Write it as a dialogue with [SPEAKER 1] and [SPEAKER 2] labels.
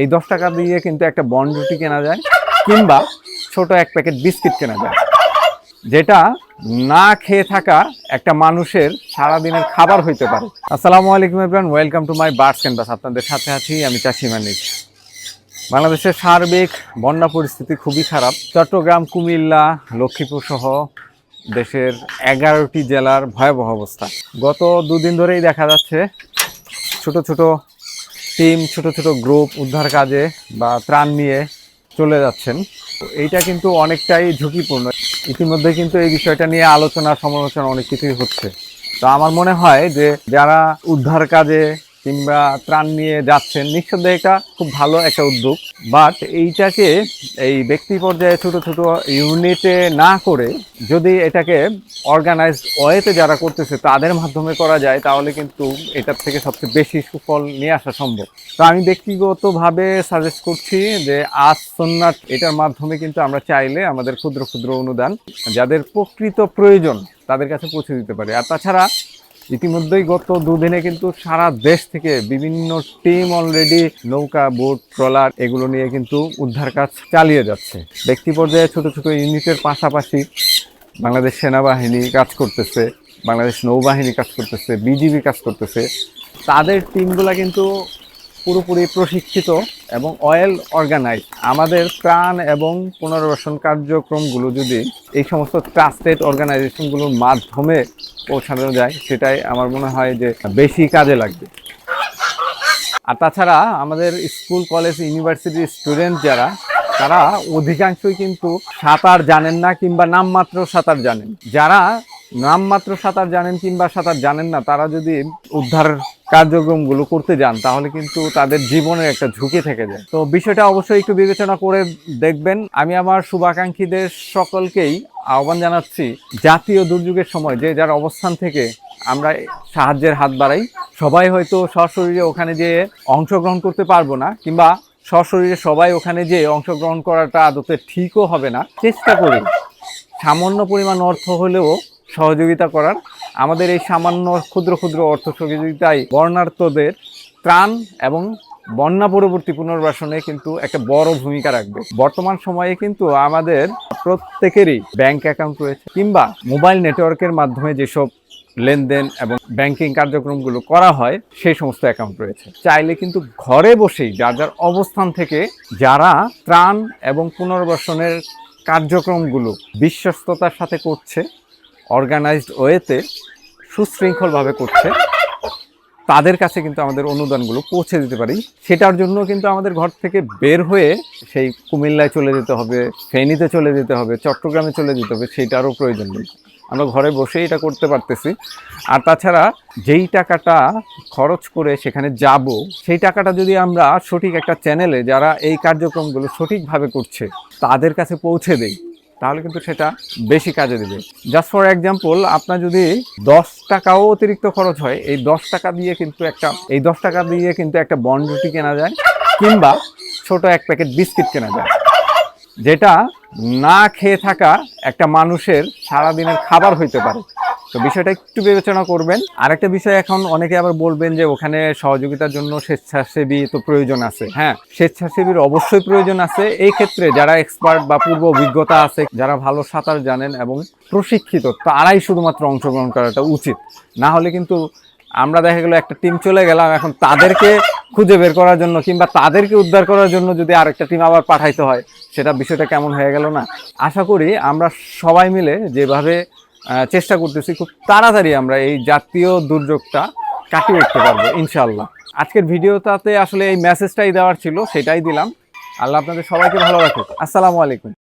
[SPEAKER 1] এই দশ টাকা দিয়ে কিন্তু একটা বন্ড রুটি কেনা যায়, কিংবা ছোট এক প্যাকেট বিস্কিট কেনা যায়। যেটা না খেয়ে থাকা একটা মানুষের সারাদিনের খাবার হইতে পারে। আসসালামু আলাইকুম everyone welcome to my birds canvas আপনাদের সাথে আছি আমি চাষি মানিক। বাংলাদেশের সার্বিক বন্যা পরিস্থিতি খুবই খারাপ। চট্টগ্রাম, কুমিল্লা, লক্ষ্মীপুর সহ দেশের এগারোটি জেলার ভয়াবহ অবস্থা। গত দুদিন ধরেই দেখা যাচ্ছে ছোট ছোট টিম, ছোট ছোট গ্রুপ, উদ্ধার কাজে বা ত্রাণ নিয়ে চলে যাচ্ছেন। এইটা কিন্তু অনেকটাই ঝুঁকিপূর্ণ। ইতিমধ্যে কিন্তু এই বিষয়টা নিয়ে আলোচনা, সমালোচনা অনেক কিছুই হচ্ছে। তো আমার মনে হয় যে যারা উদ্ধার কাজে কিংবা ত্রাণ নিয়ে যাচ্ছেন, নিঃসন্দেহে এটা খুব ভালো একটা উদ্যোগ। বাট এইটাকে এই ব্যক্তি পর্যায়ে ছোট ছোট ইউনিটে না করে যদি এটাকে অর্গানাইজড ওয়েতে যারা করতেছে তাদের মাধ্যমে করা যায়, তাহলে কিন্তু এটার থেকে সবচেয়ে বেশি সুফল নিয়ে আসা সম্ভব। তো আমি ব্যক্তিগতভাবে সাজেস্ট করছি যে আজ সন্ন্যাট এটার মাধ্যমে কিন্তু আমরা চাইলে আমাদের ক্ষুদ্র ক্ষুদ্র অনুদান, যাদের প্রকৃত প্রয়োজন তাদের কাছে পৌঁছে দিতে পারি। আর তাছাড়া ইতিমধ্যেই গত দুদিনে কিন্তু সারা দেশ থেকে বিভিন্ন টিম অলরেডি নৌকা বোট ট্রলার এগুলো নিয়ে কিন্তু উদ্ধার কাজ চালিয়ে যাচ্ছে। ব্যক্তি পর্যায়ে ছোট ছোট ইউনিটের পাশাপাশি বাংলাদেশ সেনাবাহিনী কাজ করতেছে, বাংলাদেশ নৌবাহিনী কাজ করতেছে, বিজিবি কাজ করতেছে। তাদের টিমগুলা কিন্তু পুরোপুরি প্রশিক্ষিত এবং অয়েল অর্গানাইজ আমাদের প্রাণ এবং পুনর্বাসন কার্যক্রমগুলো যদি এই সমস্ত ট্রাস্টেড অর্গানাইজেশনগুলোর মাধ্যমে পৌঁছানো যায়, সেটাই আমার মনে হয় যে বেশি কাজে লাগবে। আর তাছাড়া আমাদের স্কুল, কলেজ ইউনিভার্সিটির স্টুডেন্ট যারা, তারা অধিকাংশই কিন্তু সাঁতার জানেন না কিংবা নামমাত্র সাঁতার জানেন। যারা নামমাত্র সাঁতার জানেন কিংবা সাঁতার জানেন না, তারা যদি উদ্ধার কার্যক্রমগুলো করতে যান, তাহলে কিন্তু তাদের জীবনের একটা ঝুঁকি থেকে যায়। তো বিষয়টা অবশ্যই একটু বিবেচনা করে দেখবেন। আমি আমার শুভাকাঙ্ক্ষীদের সকলকেই আহ্বান জানাচ্ছি, জাতীয় দুর্যোগের সময় যে যার অবস্থান থেকে আমরা সাহায্যের হাত বাড়াই। সবাই হয়তো সশরীরে ওখানে যেয়ে অংশগ্রহণ করতে পারব না, কিংবা সশরীরে সবাই ওখানে যেয়ে অংশগ্রহণ করাটা আদতে ঠিকও হবে না। চেষ্টা করি সামান্য পরিমাণ অর্থ হলেও সহযোগিতা করার। আমাদের এই সামান্য ক্ষুদ্র ক্ষুদ্র অর্থ সহযোগিতায় বর্ণার্থদের ত্রাণ এবং বন্যা পরবর্তী পুনর্বাসনে কিন্তু একটা বড় ভূমিকা রাখবে। বর্তমান সময়ে কিন্তু আমাদের প্রত্যেকেরই ব্যাংক অ্যাকাউন্ট রয়েছে কিংবা মোবাইল নেটওয়ার্কের মাধ্যমে যেসব লেনদেন এবং ব্যাংকিং কার্যক্রমগুলো করা হয়, সেই সমস্ত অ্যাকাউন্ট রয়েছে। চাইলে কিন্তু ঘরে বসেই যার যার অবস্থান থেকে যারা ত্রাণ এবং পুনর্বাসনের কার্যক্রমগুলো বিশ্বস্ততার সাথে করছে অর্গানাইজড ওয়েতে সুশৃঙ্খলভাবে করছে। তাদের কাছে কিন্তু আমাদের অনুদানগুলো পৌঁছে দিতে পারি। সেটার জন্য কিন্তু আমাদের ঘর থেকে বের হয়ে সেই কুমিল্লায় চলে যেতে হবে, ফেনীতে চলে যেতে হবে, চট্টগ্রামে চলে যেতে হবে সেটারও প্রয়োজন নেই। আমরা ঘরে বসেই এটা করতে পারতেছি। আর তাছাড়া যেই টাকাটা খরচ করে সেখানে যাব, সেই টাকাটা যদি আমরা সঠিক একটা চ্যানেলে যারা এই কার্যক্রমগুলো সঠিকভাবে করছে, তাদের কাছে পৌঁছে দেই। তাহলে কিন্তু সেটা বেশি কাজে দেবে। জাস্ট ফর এক্সাম্পল আপনার যদি দশ টাকাও অতিরিক্ত খরচ হয়, এই দশ টাকা দিয়ে কিন্তু একটা, এই দশ টাকা দিয়ে কিন্তু একটা বন রুটি কেনা যায়, কিংবা ছোট এক প্যাকেট বিস্কিট কেনা যায়। যেটা না খেয়ে থাকা একটা মানুষের সারাদিনের খাবার হইতে পারে। তো বিষয়টা একটু বিবেচনা করবেন। আরেকটা বিষয় এখন অনেকে আবার বলবেন যে ওখানে সহযোগিতার জন্য স্বেচ্ছাসেবী তো প্রয়োজন আছে। হ্যাঁ স্বেচ্ছাসেবীর অবশ্যই প্রয়োজন আছে। এই ক্ষেত্রে যারা এক্সপার্ট বা পূর্ব অভিজ্ঞতা আছে, যারা ভালো সাঁতার জানেন এবং প্রশিক্ষিত তারাই শুধুমাত্র অংশগ্রহণ করাটা উচিত। না হলে কিন্তু আমরা দেখা গেলো একটা টিম চলে গেলাম, এখন তাদেরকে খুঁজে বের করার জন্য কিংবা তাদেরকে উদ্ধার করার জন্য যদি আরেকটা টিম আবার পাঠাইতে হয়, সেটা বিষয়টা কেমন হয়ে গেল না? আশা করি আমরা সবাই মিলে যেভাবে চেষ্টা করতেছি, খুব তাড়াতাড়ি আমরা এই জাতীয় দুর্যোগটা কাটিয়ে উঠতে পারব ইনশাল্লাহ আজকের ভিডিওটাতে আসলে এই মেসেজটাই দেওয়ার ছিল, সেটাই দিলাম। আল্লাহ আপনাদের সবাইকে ভালো রাখুক। আসসালামু আলাইকুম।